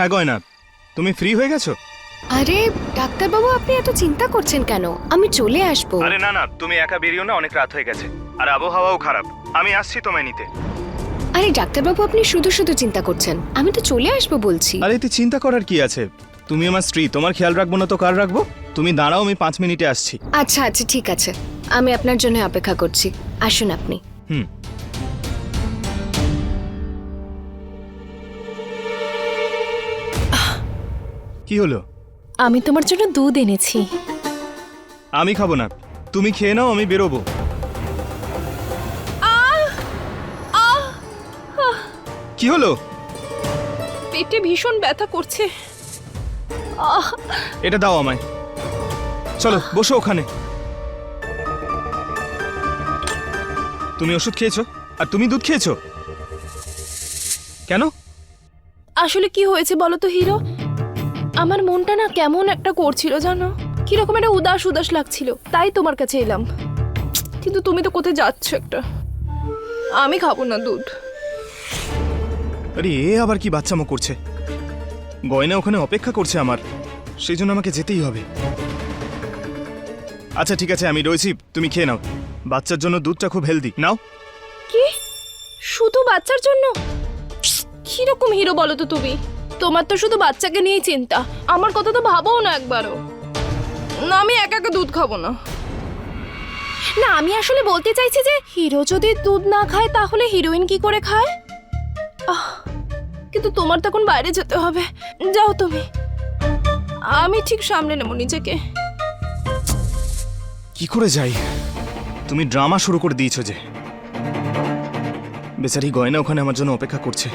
হ্যাঁ গয়না। তুমি ফ্রি হয়ে গেছো? আরে ডাক্তারবাবু আপনি এত চিন্তা করছেন কেন? আমি চলে আসব। আরে না না তুমি একা বেরিও না অনেক রাত হয়ে গেছে। আর আবহাওয়াও খারাপ। আমি আসছি তোমায় নিতে। আরে ডাক্তারবাবু আপনি শুধু শুধু চিন্তা করছেন। আমি তো চলে আসব বলছি। আরে এতে চিন্তা করার কি আছে? তুমি আমার স্ত্রী তোমার খেয়াল রাখব না তো কার রাখব? তুমি দাঁড়াও আমি পাঁচ মিনিটে আসছি। আচ্ছা আচ্ছা ঠিক আছে। আমি আপনার জন্য অপেক্ষা করছি। আসুন আপনি। হুম। কি হলো? আমি তোমার জন্য দুধ এনেছি। আমি খাব না। তুমি খেয়ে নাও আমি বেরোবো। কি হলো? পেটে ভীষণ ব্যথা করছে। এটা দাও আমায়। চলো বসো ওখানে। তুমি ওষুধ খেয়েছো? আর তুমি দুধ খেয়েছো? কেন? আসলে কি হয়েছে বলো তো হিরো? আমার মনটা না কেমন একটা করছিল জানো? কীরকম একটা উদাস উদাস লাগছিল। তাই তোমার কাছে এলাম। কিন্তু তুমি তো কোথায় যাচ্ছ একটা? আমি খাব না দুধ। আরে এ আবার কি বাচ্চামো করছে? গয়না ওখানে অপেক্ষা করছে আমার। সেই জন্য আমাকে যেতেই হবে। আচ্ছা ঠিক আছে আমি রয়েছি। তুমি খেয়ে নাও। বাচ্চার জন্য দুধটা খুব হেলদি নাও। কি? শুধু বাচ্চার জন্য? কীরকম হিরো বলো তো তুমি? তোমার তো শুধু বাচ্চাকে নিয়েই চিন্তা। আমার কথা তো ভাবো না একবারও। না আমি একা একা দুধ খাব না। না আমি আসলে বলতে চাইছি যে হিরো যদি দুধ না খায় তাহলে হিরোইন কি করে খায়? আহ, কিন্তু তোমার তখন বাইরে যেতে হবে। যাও তুমি। আমি ঠিক সামলে নেব নিজেকে। কি করে যাই? তুমি ড্রামা শুরু করে দিয়েছ যে। বেচারি গয়না ওখানে আমার জন্য অপেক্ষা করছে।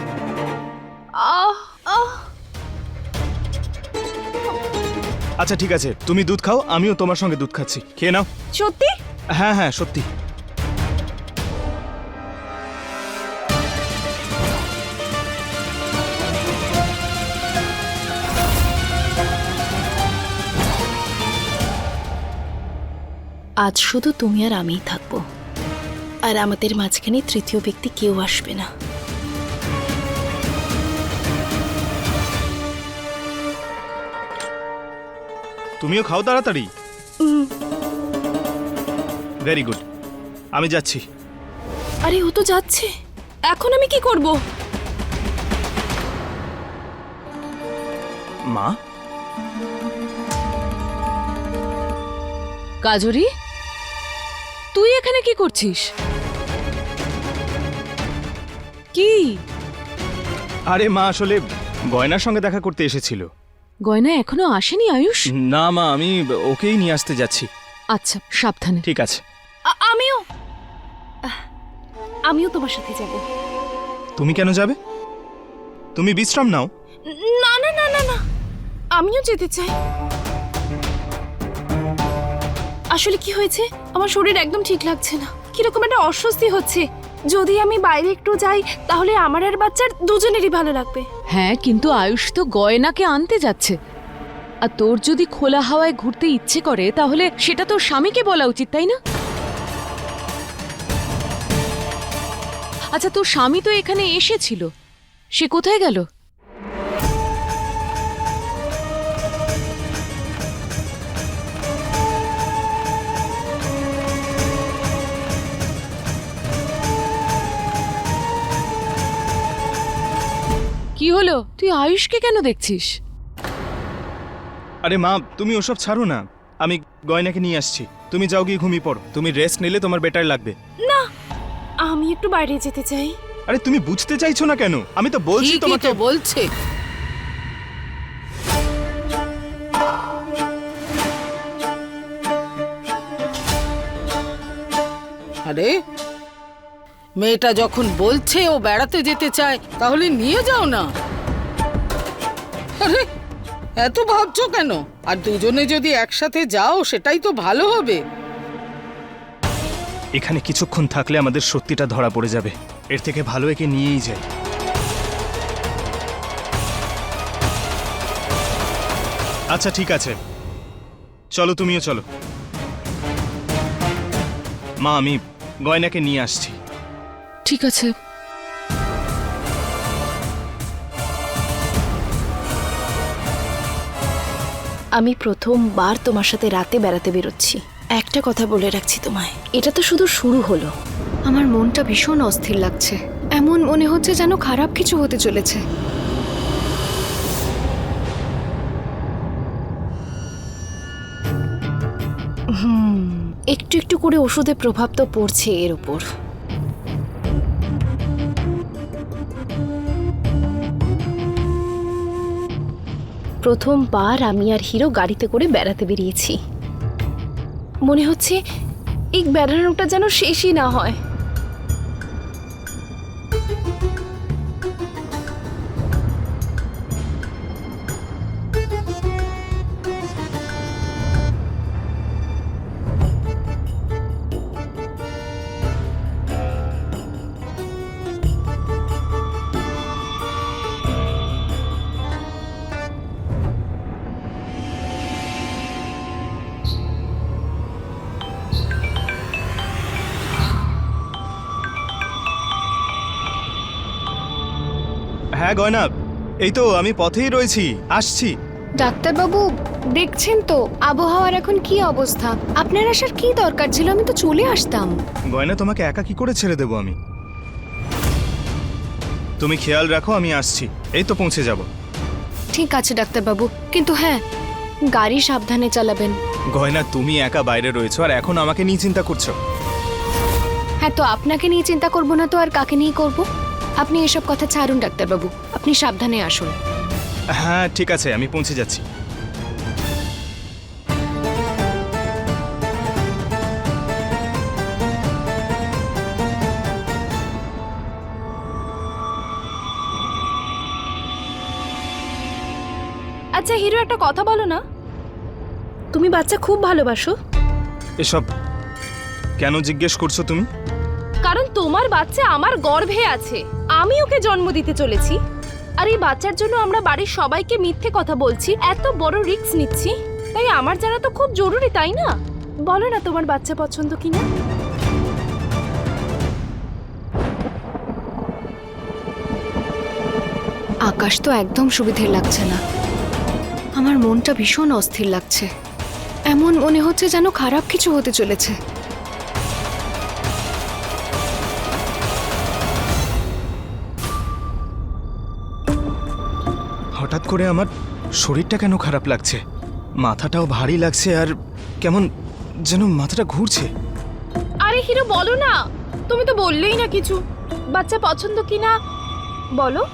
আচ্ছা ঠিক আছে। তুমি দুধ খাও আমিও তোমার সঙ্গে দুধ খাচ্ছি। খেয়ে নাও। সত্যি? হ্যাঁ হ্যাঁ সত্যি। আজ শুধু তুমি আর আমিই থাকব। আর আমাদের মাঝখানে তৃতীয় ব্যক্তি কেউ আসবে না। তুমিও খাও তাড়াতাড়ি। ভেরি গুড আমি যাচ্ছি। আরে ও তো যাচ্ছে। এখন আমি কি করব? মা? কাজরি তুই এখানে কি করছিস? কি? আরে মা আসলে গয়নার সঙ্গে দেখা করতে এসেছিল। গয়না এখনও আসেনি আয়ুষ? না মা আমি ওকেই নিয়ে আসতে যাচ্ছি। আচ্ছা সাবধানে। ঠিক আছে। আমিও! আমিও তোমার সাথে যাব। তুমি কেন যাবে? তুমি বিশ্রাম নাও। না না না না না। আমিও যেতে চাই। আসলে কি হয়েছে? আমার শরীর একদম ঠিক লাগছে না। কীরকম একটা অস্বস্তি হচ্ছে। যদি আমি বাইরে একটু যাই, তাহলে আমার আর বাচ্চার দুজনেরই ভালো লাগবে। হ্যাঁ কিন্তু আয়ুষ তো গয়নাকে আনতে যাচ্ছে। আর তোর যদি খোলা হাওয়ায় ঘুরতে ইচ্ছে করে, তাহলে সেটা তোর স্বামীকে বলা উচিত, তাই না? আচ্ছা তোর স্বামী তো এখানে এসেছিল। সে কোথায় গেল? কি হলো? তুই আয়ুষকে কেন দেখছিস? আরে মা তুমি ওসব ছাড়ো না। আমি গয়নাকে নিয়ে আসছি। তুমি যাও গিয়ে ঘুমিয়ে পড়ো। তুমি রেস্ট নিলে তোমার বেটার লাগবে। না আমি একটু বাইরে যেতে চাই। আরে তুমি বুঝতে চাইছো না কেন? আমি তো বলছি তোমাকে। বলছে। আরে মেয়েটা যখন বলছে ও বেড়াতে যেতে চায়, তাহলে নিয়ে যাও না। এত ভাবছ কেন? আর দুজনে যদি একসাথে যাও, সেটাই তো ভালো হবে। এখানে কিছুক্ষণ থাকলে আমাদের সত্যিটা ধরা পড়ে যাবে। এর থেকে ভালো একে নিয়েই যাই। আচ্ছা ঠিক আছে। চলো, তুমিও চলো। মা, আমি গয়নাকে নিয়ে আসছি। ঠিক আছে। আমি প্রথমবার তোমার সাথে রাতে বেড়াতে বেরোচ্ছি। একটা কথা বলে রাখছি তোমায়। এটা তো শুধু শুরু হলো। আমার মনটা ভীষণ অস্থির লাগছে। এমন মনে হচ্ছে যেন খারাপ কিছু হতে চলেছে। একটু একটু করে ওষুধের প্রভাব তো পড়ছে এর উপর। প্রথমবার আমি আর হিরো গাড়িতে করে বেড়াতে বেরিয়েছি। মনে হচ্ছে এই বেড়ানোটা যেন শেষই না হয়। হ্যাঁ গয়না। এই তো আমি পথেই রয়েছি। আসছি। ডাক্তারবাবু দেখছেন তো আবহাওয়ার এখন কি অবস্থা? আপনার আসার কি দরকার ছিল? আমি তো চলে আসতাম। গয়না তোমাকে একা কি করে ছেড়ে দেবো আমি? তুমি খেয়াল রাখো আমি আসছি। এই তো পৌঁছে যাব। ঠিক আছে ডাক্তারবাবু। কিন্তু হ্যাঁ গাড়ি সাবধানে চালাবেন। গয়না তুমি একা বাইরে রয়েছো আর এখন আমাকে নিয়ে চিন্তা করছ। হ্যাঁ তো আপনাকে নিয়ে চিন্তা করব না তো আর কাকে নিয়ে করব? আপনি এসব কথা ছাড়ুন ডাক্তারবাবু। আপনি সাবধানে আসুন। হ্যাঁ ঠিক আছে আমি পৌঁছে যাচ্ছি। আচ্ছা হিরো একটা কথা বলো না। তুমি বাচ্চা খুব ভালোবাসো। এসব কেন জিজ্ঞেস করছ তুমি? কারণ তোমার বাচ্চা আমার গর্ভে আছে। আমি ওকে জন্ম দিতে চলেছি। আর এই বাচ্চার জন্য আমরা বাড়ির সবাইকে মিথ্যে কথা বলছি, এত বড় রিস্ক নিচ্ছি। তাই আমার জানা তো খুব জরুরি, তাই না? বলো না তোমার বাচ্চা পছন্দ কিনা? আকাশ তো একদম সুবিধের লাগছে না। আমার মনটা ভীষণ অস্থির লাগছে। এমন মনে হচ্ছে যেন খারাপ কিছু হতে চলেছে। হঠাৎ করে আমার শরীরটা কেন খারাপ লাগছে? মাথাটাও ভারী লাগছে আর কেমন যেন মাথাটা ঘুরছে। আরে হিরো, বলো না। তুমি তো বললেই না কিছু। বাচ্চা পছন্দ কিনা? বলো।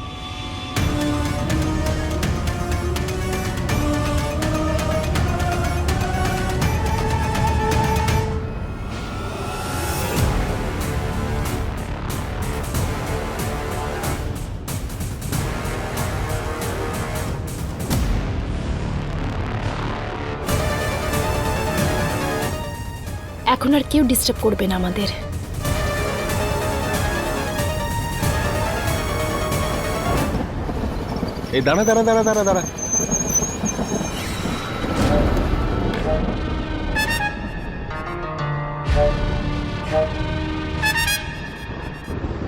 এখন আর কেউ ডিস্টার্ব করবে না আমাদের। এই দাঁড়া দাঁড়া দাঁড়া দাঁড়া দাঁড়া।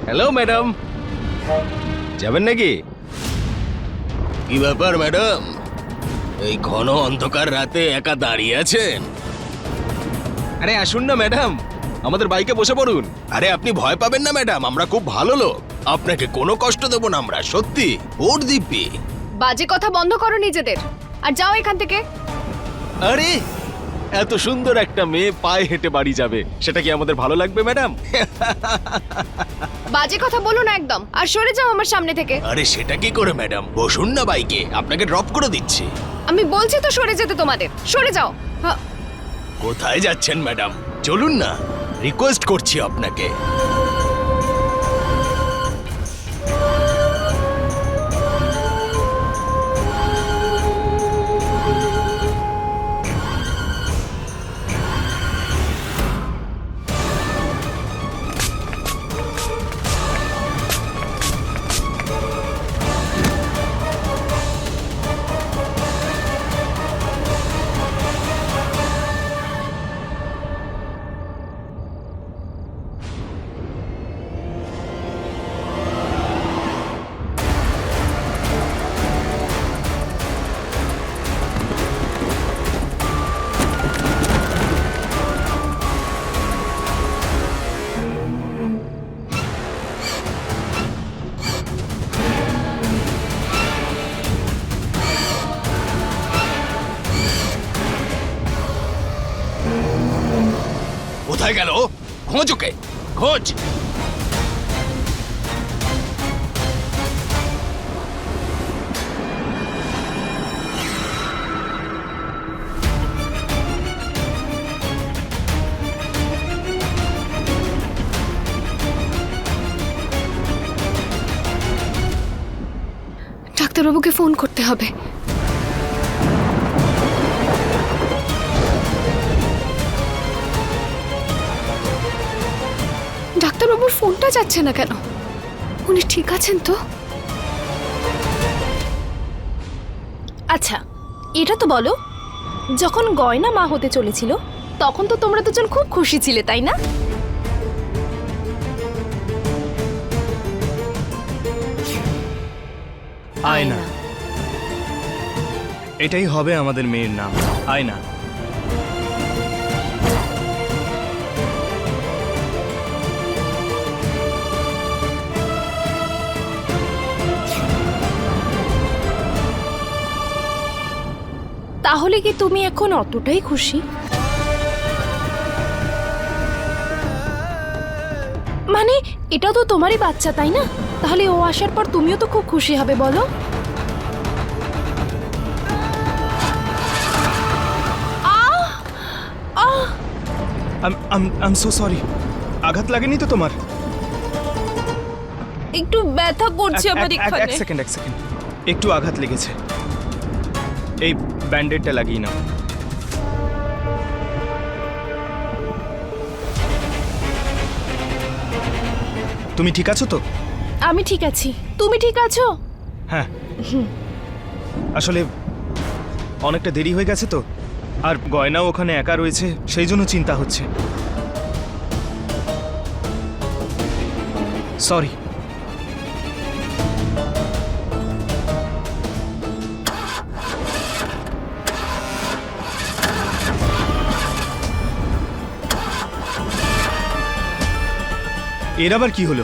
হ্যালো ম্যাডাম যাবেন নাকি? কি ব্যাপার ম্যাডাম এই ঘন অন্ধকার রাতে একা দাঁড়িয়ে আছেন? আরে আসুন না ম্যাডাম। আমাদের বাইকে বসে পড়ুন। আরে আপনি ভয় পাবেন না ম্যাডাম আমরা খুব ভালো লোক। আপনাকে কোনো কষ্ট দেব না আমরা সত্যি। ওর দিব্যি। বাজে কথা বন্ধ করো নিজেদের। আর যাও এখান থেকে। আরে এত সুন্দর একটা মেয়ে পায়ে হেঁটে বাড়ি যাবে। সেটা কি আমাদের ভালো লাগবে ম্যাডাম? বাজে কথা বলো না একদম। আর সরে যাও আমার সামনে থেকে। আরে সেটা কি করে ম্যাডাম? বসুন না বাইকে আপনাকে ড্রপ করে দিচ্ছি। আমি বলছি তো সরে যেতে তোমাদের। সরে যাও। কোথায় যাচ্ছেন ম্যাডাম? চলুন না রিকোয়েস্ট করছি আপনাকে। খোঁজ ওকে ডাক্তারবাবুকে ফোন করতে হবে। ফোনটা যাচ্ছে না কেন? উনি ঠিক আছেন তো? আচ্ছা এটা তো বলো, যখন গয়না মা হতে চলেছিল, তখন তো তোমরা দুজন খুব খুশি ছিলে, তাই না? আয়না। এটাই হবে আমাদের মেয়ের নাম, আয়না। তাহলে কি তুমি এখন অতটাই খুশি? মানে এটা তো তোমারই বাচ্চা তাই না? তাহলে ও আসার পর তুমিও তো খুব খুশি হবে বলো! আম সো সরি আঘাত লাগেনি তো তোমার? একটু ব্যথা করছে আমার এক- এক সেকেন্ড এক সেকেন্ড একটু আঘাত লেগেছে। এই ব্যান্ডেডটা লাগিয়ে নাও। তুমি ঠিক আছো তো? আমি ঠিক আছি। তুমি ঠিক আছো? হ্যাঁ। আসলে অনেকটা দেরি হয়ে গেছে তো। আর গয়নাও ওখানে একা রয়েছে সেই জন্য চিন্তা হচ্ছে। সরি এর আবার কি হলো?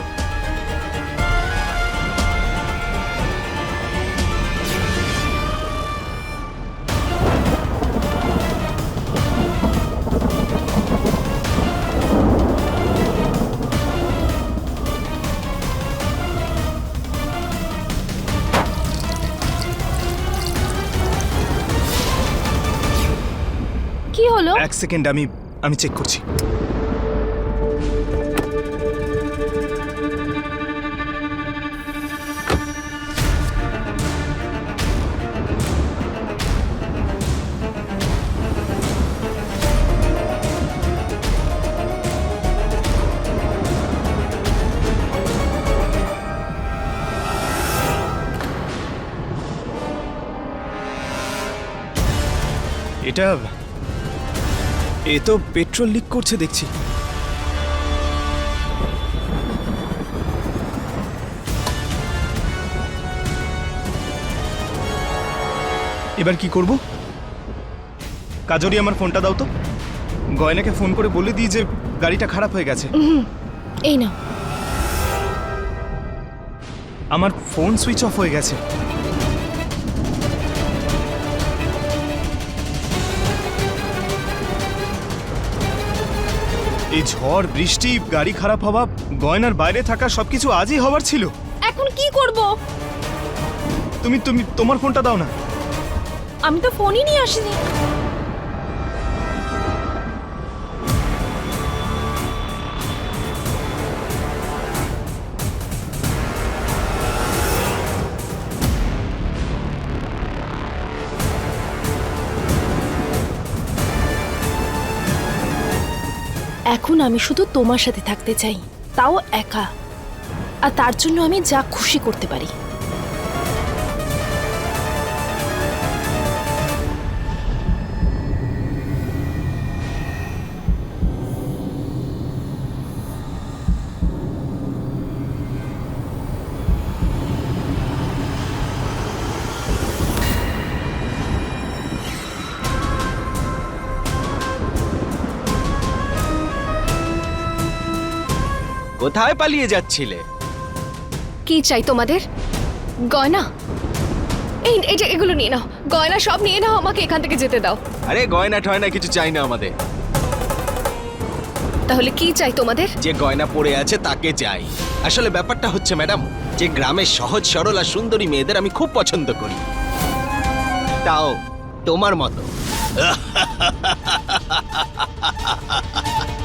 কি হলো? এক সেকেন্ড আমি আমি চেক করছি। এটা এ তো পেট্রোল লিক করছে দেখছি। এবার কি করব? কাজরি আমার ফোনটা দাও তো। গয়নাকে ফোন করে বলে দিই যে গাড়িটা খারাপ হয়ে গেছে। এই নাও। আমার ফোন সুইচ অফ হয়ে গেছে। এই ঝড় বৃষ্টি গাড়ি খারাপ হওয়া গয়নার বাইরে থাকা সবকিছু আজই হওয়ার ছিল। এখন কি করব? তুমি তুমি তোমার ফোনটা দাও না। আমি তো ফোনই নিয়ে আসিনি। এখন আমি শুধু তোমার সাথে থাকতে চাই। তাও একা। আর তার জন্য আমি যা খুশি করতে পারি। কোথায় পালিয়ে যাচ্ছিলে? কি চাই তোমাদের? গয়না? এই এই যে এগুলো নিয়ে নাও। গয়না সব নিয়ে নাও আমাকে এখান থেকে যেতে দাও। আরে গয়না টয়না কিছু চাই না আমাদের। তাহলে কি চাই তোমাদের? যে গয়না পরে আছে তাকে চাই। আসলে ব্যাপারটা হচ্ছে ম্যাডাম যে গ্রামের সহজ সরল আর সুন্দরী মেয়েদের আমি খুব পছন্দ করি। তাও তোমার মতো।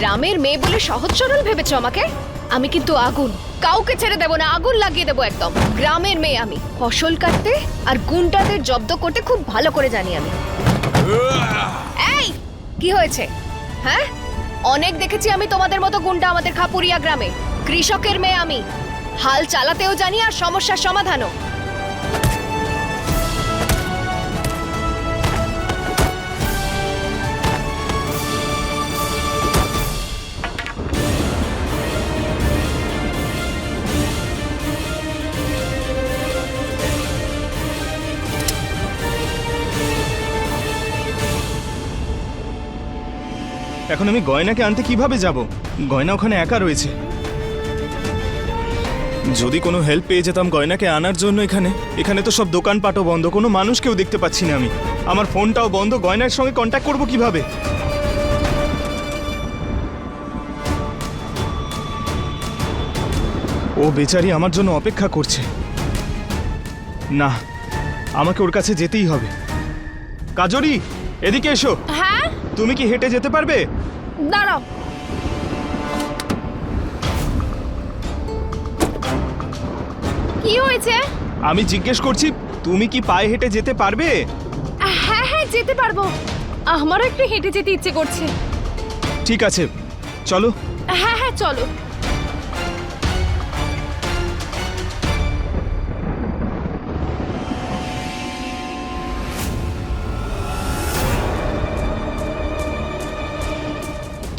গ্রামের মেয়ে বলে সহজ সরল ভেবেছো আমাকে? আমি কিন্তু আগুন। কাউকে ছেড়ে দেব না, আগুন লাগিয়ে দেব একদম। গ্রামের মেয়ে আমি। ফসল কাটতে আর গুন্ডাদের জব্দ করতে খুব ভালো করে জানি আমি। এই, কি হয়েছে? হ্যাঁ? অনেক দেখেছি আমি তোমাদের মতো গুন্ডা আমাদের খাপুরিয়া গ্রামে। কৃষকের মেয়ে আমি। হাল চালাতেও জানি আর সমস্যার সমাধানও। এখন আমি গয়নাকে আনতে কীভাবে যাব? গয়না ওখানে একা রয়েছে। যদি কোনো হেল্প পেয়ে যেতাম গয়নাকে আনার জন্য এখানে এখানে তো সব দোকানপাটও বন্ধ কোনো মানুষকেও দেখতে পাচ্ছি না আমি। আমার ফোনটাও বন্ধ গয়নার সঙ্গে কন্ট্যাক্ট করব কীভাবে? ও বেচারি আমার জন্য অপেক্ষা করছে। না আমাকে ওর কাছে যেতেই হবে। কাজরি এদিকে এসো। হ্যাঁ? তুমি কি হেঁটে যেতে পারবে? দাঁড়াও। কি হয়েছে? আমি জিজ্ঞেস করছি তুমি কি পায়ে হেঁটে যেতে পারবে? হ্যাঁ হ্যাঁ যেতে পারব। আমারও একটু হেঁটে যেতে ইচ্ছে করছে। ঠিক আছে চলো। হ্যাঁ হ্যাঁ চলো।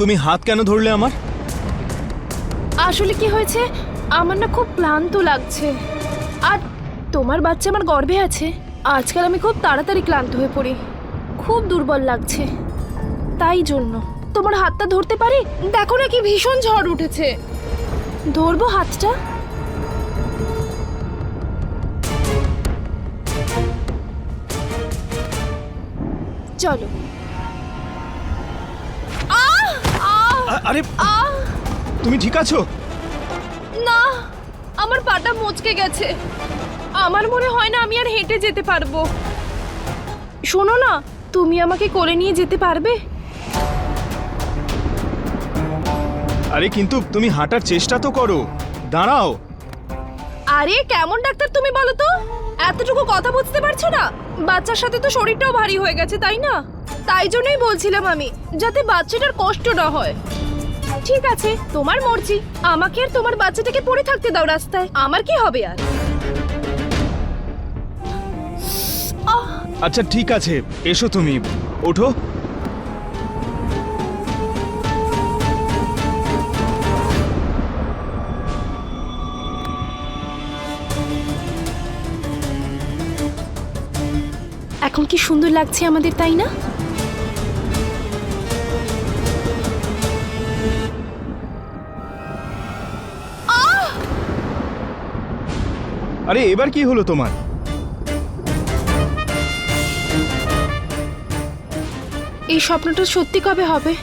তুমি হাত কেন ধরলে আমার? আসলে কি হয়েছে? আমার না খুব ক্লান্ত লাগছে। আর তোমার বাচ্চা আমার গর্ভে আছে। আজকাল আমি খুব তাড়াতাড়ি ক্লান্ত হয়ে পড়ি। খুব দুর্বল লাগছে। তাই জন্য। তোমার হাতটা ধরতে পারি? দেখো না কি ভীষণ ঝড় উঠেছে। ধরবো হাতটা? চলো। আরে তুমি ঠিক আছো? না আমার পাটা মচকে গেছে। আমার মনে হয় না আমি আর হেঁটে যেতে পারব। শোনো না তুমি আমাকে কোলে নিয়ে যেতে পারবে? আরে কিন্তু তুমি হাঁটার চেষ্টা তো করো। দাঁড়াও। আরে কেমন ডাক্তার তুমি বলো তো? এতটুকু কথা বুঝতে পারছ না? বাচ্চার সাথে তো শরীরটাও ভারী হয়ে গেছে তাই না? তাই জন্যই বলছিলাম আমি যাতে বাচ্চাটার কষ্ট না হয়। ঠিক আছে তোমার মর্জি। আমাকে আর তোমার বাচ্চাটাকে পড়ে থাকতে দাও রাস্তায়। আমার কি হবে আর? আচ্ছা ঠিক আছে। এসো তুমি। ওঠো। এখন কি সুন্দর লাগছে আমাদের তাই না? আরে এবার কি হলো তোমার? এই স্বপ্নটা সত্যি কবে হবে?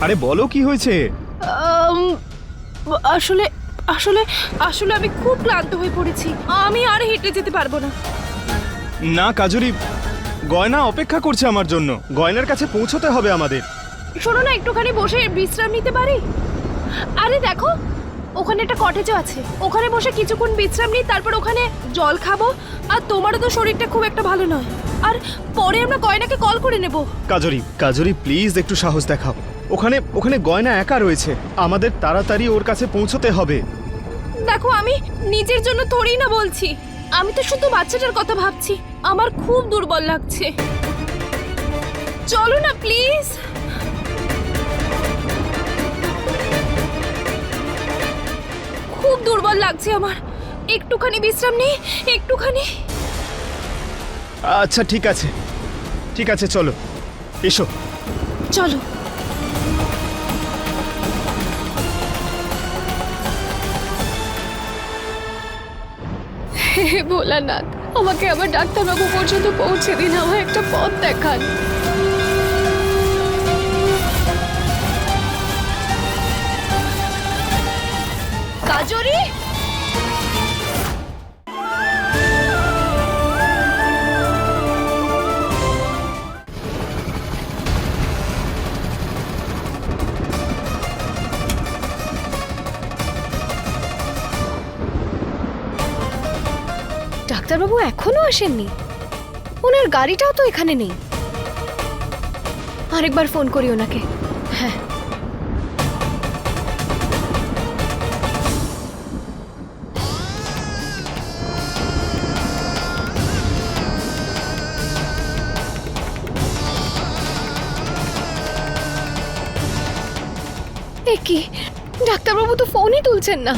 আরে বলো কি হয়েছে? আম, আসলে আসলে আসলে আমি খুব ক্লান্ত হয়ে পড়েছি। আমি আর হেঁটে যেতে পারব না। না কাজুরি গয়না অপেক্ষা করছে আমার জন্য। গয়নার কাছে পৌঁছতে হবে আমাদের। শোনো না একটুখানি বসে বিশ্রাম নিতে পারি? আরে দেখো ওখানে একটা কটেজও আছে। ওখানে বসে কিছুক্ষণ বিশ্রাম নিই তারপর ওখানে জল খাব। আর তোমারও তো শরীরটা খুব একটা ভালো নয়। আর পরে আমরা গয়নাকে কল করে নেব। কাজরি কাজরি প্লিজ একটু সাহস দেখাও। ওখানে ওখানে গয়না একা রয়েছে। আমাদের তাড়াতাড়ি ওর কাছে পৌঁছতে হবে। দেখো আমি নিজের জন্য তোরই না বলছি। আমি তো শুধু বাচ্চাটার কথা ভাবছি। আমার খুব দুর্বল লাগছে। চলো না প্লিজ খুব দুর্বল লাগছে আমার। একটুখানি বিশ্রাম নেই একটুখানি। আচ্ছা ঠিক আছে। ঠিক আছে চলো। এসো। চলো। হে ভোলানাথ আমাকে আবার ডাক্তারবাবু পর্যন্ত পৌঁছে দিন আমার একটা পথ দেখান। কাজরি ডাক্তারবাবু এখনও আসেননি। ওনার গাড়িটাও তো এখানে নেই। আরেকবার ফোন করি ওনাকে। কি? ডাক্তারবাবু তো ফোনই তুলছেন না।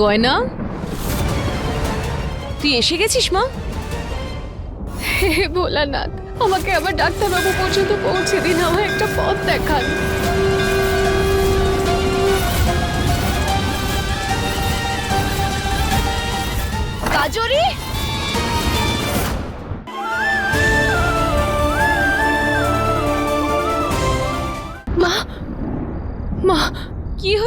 গয়না? তুই এসে গেছিস মা? হে ভোলানাথ আমাকে আবার ডাক্তারবাবু পর্যন্ত পৌঁছে দিন আমার একটা পথ দেখান। কাজরি?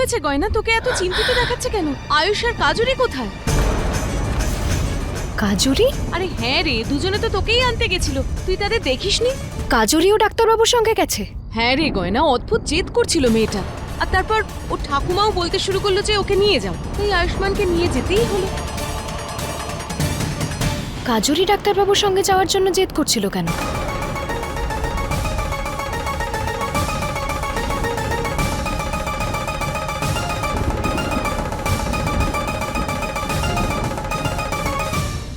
হয়েছে গয়না? তোকে এত চিন্তিত দেখাচ্ছে কেন? আয়ুষ আর কাজুরি কোথায়? কাজরি? আরে হ্যাঁ রে দুজনে তো তোকেই আনতে গেছিল। তুই তাদের দেখিসনি? কাজরিও ডাক্তারবাবুর সঙ্গে গেছে। হ্যাঁ রে গয়না অদ্ভুত জেদ করছিল মেয়েটা। আর তারপর ও ঠাকুমাও বলতে শুরু করল যে ওকে নিয়ে যাও। তাই আয়ুষ্মানকে নিয়ে যেতেই হলো। কাজরি ডাক্তারবাবুর সঙ্গে যাওয়ার জন্য জেদ করছিল কেন?